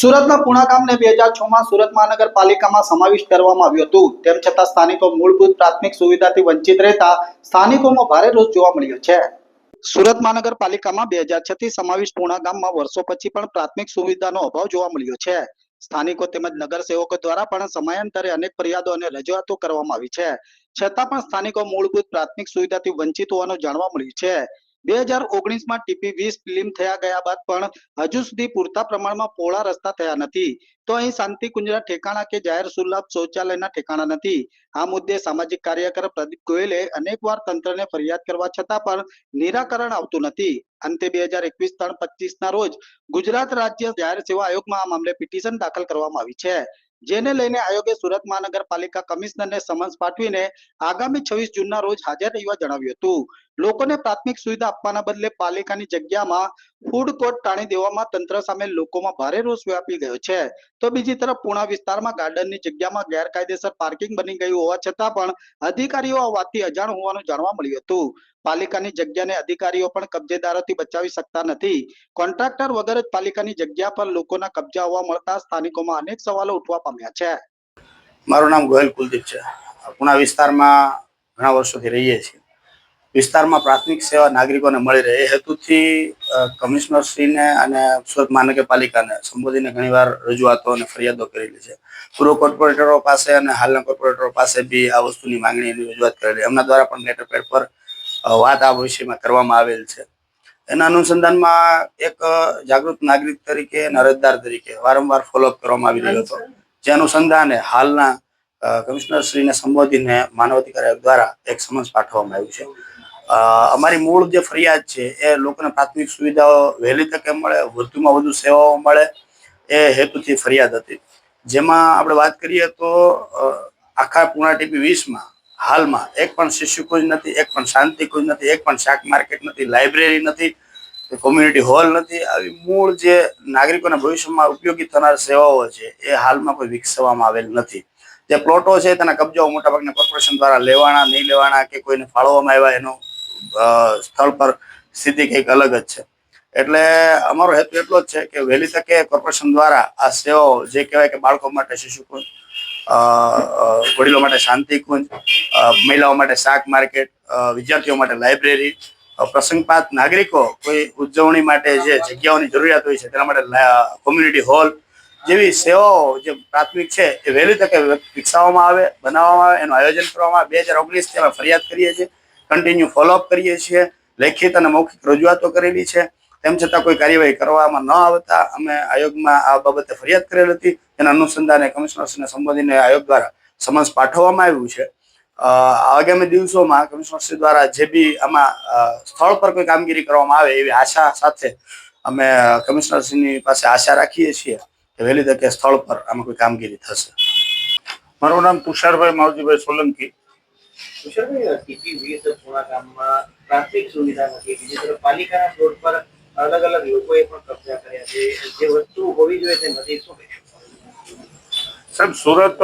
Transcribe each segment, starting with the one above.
સુરતના પુણા બે હજાર છ માં સુરત મહાનગરપાલિકામાં સમાવિષ્ટ કરવામાં આવ્યું હતું. તેમ છતાં સ્થાનિકો મૂળભૂત પ્રાથમિક સુવિધાથી વંચિત રહેતા સ્થાનિકોમાં ભારે રોષ જોવા મળ્યો છે. સુરત મહાનગરપાલિકામાં બે હજાર છ થી સમાવિષ્ટ પુણા વર્ષો પછી પણ પ્રાથમિક સુવિધાનો અભાવ જોવા મળ્યો છે. સ્થાનિકો તેમજ નગરસેવકો દ્વારા પણ સમયાંતરે અનેક ફરિયાદો અને રજૂઆતો કરવામાં આવી છે. છતાં પણ સ્થાનિકો મૂળભૂત પ્રાથમિક સુવિધાથી વંચિત હોવાનું જાણવા મળ્યું છે. બે હજાર ઓગણીસમાં ટીપી વીસ ફિલ્મ થયા ગયા બાદ પણ હજુ સુધી પૂરતા પ્રમાણમાં પોળા રસ્તા થયા નથી. તો અહીં શાંતિ કુંજરા ઠેકાણા કે જાહેર સુલભ શૌચાલયના ઠેકાણા નથી. આ મુદ્દે સામાજિક કાર્યકર પ્રદીપ ગોયલે અનેકવાર તંત્રને ફરિયાદ કરવા છતાં પણ નિરાકરણ આવતું નથી. અંતે બે હજાર એકવીસ ત્રણ પચીસ ના રોજ ગુજરાત રાજ્ય જાહેર સેવા આયોગમાં આ મામલે પિટિશન દાખલ કરવામાં આવી છે. જેને લઈને આયોગે સુરત મહાનગરપાલિકા કમિશનરને સમન્સ પાઠવીને આગામી છવ્વીસ જૂનના રોજ હાજર રહેવા જણાવ્યું હતું. લોકોને પ્રાથમિક સુવિધા આપવાના બદલે પાલિકાની જગ્યામાં ફૂડ કોર્ટ ટાણી દેવામાં તંત્ર સામે લોકોમાં ભારે રોષ વ્યાપી ગયો છે. તો બીજી તરફ પુણા વિસ્તારમાં ગાર્ડનની જગ્યામાં ગેરકાયદેસર પાર્કિંગ બની ગયું હોવા છતાં પણ અધિકારીઓ આ વાતથી અજાણ હોવાનું જાણવા મળ્યું હતું. પાલિકાની જગ્યાને અધિકારીઓ પણ કબજેદારોથી બચાવી શકતા નથી. કોન્ટ્રાક્ટર વગર જ પાલિકાની જગ્યા પર લોકોના કબજા હોવા મળતા સ્થાનિકોમાં અનેક સવાલો ઉઠવા પામ્યા છે. મારું નામ ગોહિલ કુલદીપ છે. પુણા વિસ્તારમાં ઘણા વર્ષોથી રહીએ છીએ. વિસ્તારમાં પ્રાથમિક સેવા નાગરિકોને મળી રહે. એ હેતુથી કમિશનરશ્રીને અને સુરત મહાનગરપાલિકાને સંબોધીને ઘણીવાર રજૂઆતો અને ફરિયાદો કરેલી છે. પૂર્વ કોર્પોરેટરો પાસે અને હાલના કોર્પોરેટરો પાસે બી આ વસ્તુની માંગણીની રજૂઆત કરેલી. એમના દ્વારા પણ લેટર પેડ પર વાત આ વિષયમાં કરવામાં આવેલ છે. એના અનુસંધાનમાં એક જાગૃત નાગરિક તરીકે અને અરજદાર તરીકે વારંવાર ફોલોઅપ કરવામાં આવી રહ્યો હતો. જે અનુસંધાને હાલના કમિશનરશ્રીને સંબોધીને માનવ અધિકાર દ્વારા એક સમન્સ પાઠવવામાં આવ્યું છે. અમારી મૂળ જે ફરિયાદ છે, એ લોકોને પ્રાથમિક સુવિધાઓ વહેલી તકે મળે, વધુમાં વધુ સેવાઓ મળે, એ હેતુથી ફરિયાદ હતી. જેમાં આપણે વાત કરીએ તો આખા પૂણા ટીપી વીસમાં હાલમાં એક પણ શિશુકુંજ નથી, એક પણ શાંતિ શાંતિકુંજ નથી, એક પણ શાક માર્કેટ નથી, લાઇબ્રેરી નથી કોમ્યુનિટી હોલ નથી. આવી મૂળ જે નાગરિકોના ભવિષ્યમાં ઉપયોગી થનાર સેવાઓ છે, એ હાલમાં કોઈ વિકસાવવામાં આવેલ નથી. જે પ્લોટો છે, તેના કબજાઓ મોટાભાગના કોર્પોરેશન દ્વારા લેવાના, નહીં લેવાના, કે કોઈને ફાળવવામાં આવ્યા એનો સ્થળ પર સ્થિતિ કંઈક અલગ જ છે. એટલે અમારો હેતુ એટલો જ છે કે વહેલી તકે કોર્પોરેશન દ્વારા આ સેવાઓ જે કહેવાય કે બાળકો માટે શિશુકુંજ વડીલો માટે શાંતિકુંજ મહિલાઓ માટે શાક માર્કેટ વિદ્યાર્થીઓ માટે લાઇબ્રેરી પ્રસંગપાત નાગરિકો કોઈ ઉજવણી માટે જે જગ્યાઓની જરૂરિયાત હોય છે તેના માટે કોમ્યુનિટી હોલ જેવી સેવાઓ જે પ્રાથમિક છે એ વહેલી તકે વિકસાવવામાં આવે, બનાવવામાં આવે, એનું આયોજન કરવામાં આવે. બે હજાર ઓગણીસથી અમે ફરિયાદ કરીએ છીએ કન્ટિન્યુ ફોલોઅપ કરીએ છીએ, લેખિત અને મૌખિક રજૂઆતો કરેલી છે. તેમ છતાં કોઈ કાર્યવાહી કરવામાં ન આવતા અમે આયોગમાં આ બાબતે ફરિયાદ કરેલ હતી. તેના અનુસંધાને કમિશનર્સને સંબોધીને આયોગ દ્વારા સમન્સ પાઠવવામાં આવ્યું છે. આગામી દિવસોમાં કમિશનરશ્રી દ્વારા જે બી આમાં સ્થળ પર કોઈ કામગીરી કરવામાં આવે એવી આશા સાથે અમે કમિશનરશ્રીની પાસે આશા રાખીએ છીએ કે વહેલી તકે સ્થળ પર આમાં કોઈ કામગીરી થશે. મારું નામ તુષારભાઈ માવજીભાઈ સોલંકી. કુશળભાઈ ટીપી વીસ પુણા ગામમાં પ્રાથમિક સુવિધા નથી. બીજી તરફ પાલિકાના પ્લોટ પર અલગ અલગ લોકોએ પણ કબજા કર્યા છે. જે વસ્તુ હોવી જોઈએ તે નથી. શું સાહેબ, સુરત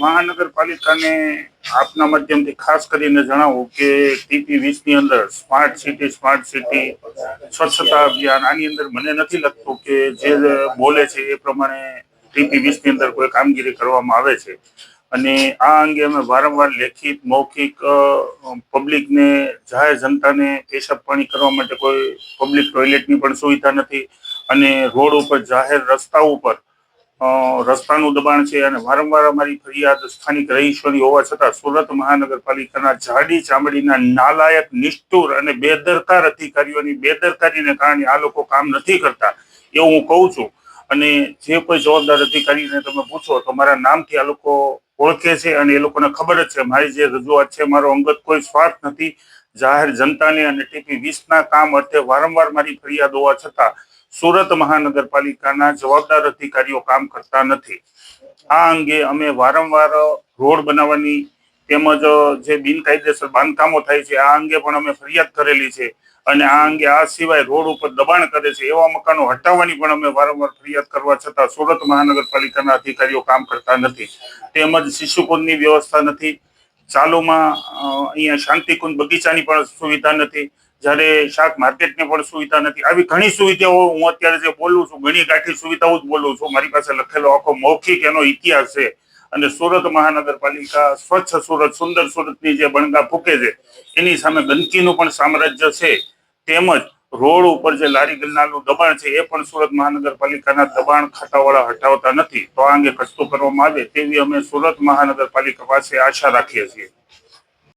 મહાનગરપાલિકાને આપના માધ્યમથી ખાસ કરીને જણાવું કે ટીપી વીસની અંદર સ્માર્ટ સિટી સ્માર્ટ સિટી, સ્વચ્છતા અભિયાન, આની અંદર મને નથી લાગતું કે જે બોલે છે એ પ્રમાણે ટીપી વીસની અંદર કોઈ કામગીરી કરવામાં આવે છે. અને આ અંગે અમે વારંવાર લેખિત, મૌખિક પબ્લિકને, જાહેર જનતાને પેશાબ પાણી કરવા માટે કોઈ પબ્લિક ટોયલેટની પણ સુવિધા નથી અને રોડ ઉપર જાહેર રસ્તા ઉપર રસ્તાનું દબાણ છે અને વારંવાર અમારી ફરિયાદ સ્થાનિક રહીશોની હોવા છતાં સુરત મહાનગરપાલિકાના જાડી ચામડીના નાલાયક, નિષ્ઠુર અને બેદરકાર અધિકારીઓની બેદરકારીને કારણે આ લોકો કામ નથી કરતા એવું હું કહું છું. અને જે કોઈ જવાબદાર અધિકારીને તમે પૂછો તો મારા નામથી આ લોકો ઓળખે છે અને એ લોકોને ખબર જ છે, મારી જે રજૂઆત છે, મારો અંગત કોઈ સ્વાર્થ નથી. જાહેર જનતાને અને ટીપી વીસના કામ અર્થે વારંવાર મારી ફરિયાદ હોવા છતાં સુરત મહાનગરપાલિકાના જવાબદાર અધિકારીઓ કામ કરતા નથી. આ અંગે અમે વારંવાર રોડ બનાવવાની તેમજ જે બિનકાયદેસર બાંધકામો થાય છે, આ અંગે પણ અમે ફરિયાદ કરેલી છે. અને આ અંગે આ સિવાય રોડ ઉપર દબાણ કરે છે, એવા મકાનો હટાવવાની પણ અમે વારંવાર ફરિયાદ કરવા છતાં સુરત મહાનગરપાલિકાના અધિકારીઓ કામ કરતા નથી. તેમજ શિશુકુંજની વ્યવસ્થા નથી. ચાલુમાં અહીંયા શાંતિકુંજ બગીચાની પણ સુવિધા નથી. જ્યારે શાક માર્કેટની પણ સુવિધા નથી. આવી ઘણી સુવિધાઓ હું અત્યારે જે બોલું છું, ઘણી ગાંઠી સુવિધાઓ જ બોલું છું. મારી પાસે લખેલો આખો મૌખિક એનો ઇતિહાસ છે. અને સુરત મહાનગરપાલિકા સ્વચ્છ સુરત, સુંદર સુરતની જે બણગા ફૂકે છે, એની સામે ગંદકીનું પણ સામ્રાજ્ય છે. તેમજ રોડ ઉપર જે લારી ગલ્લાનું દબાણ છે, એ પણ સુરત મહાનગરપાલિકાના દબાણ ખાતાવાળા હટાવતા નથી. તો આ અંગે કચતો કરવામાં આવે તેવી અમે સુરત મહાનગરપાલિકા પાસે આશા રાખીએ છીએ.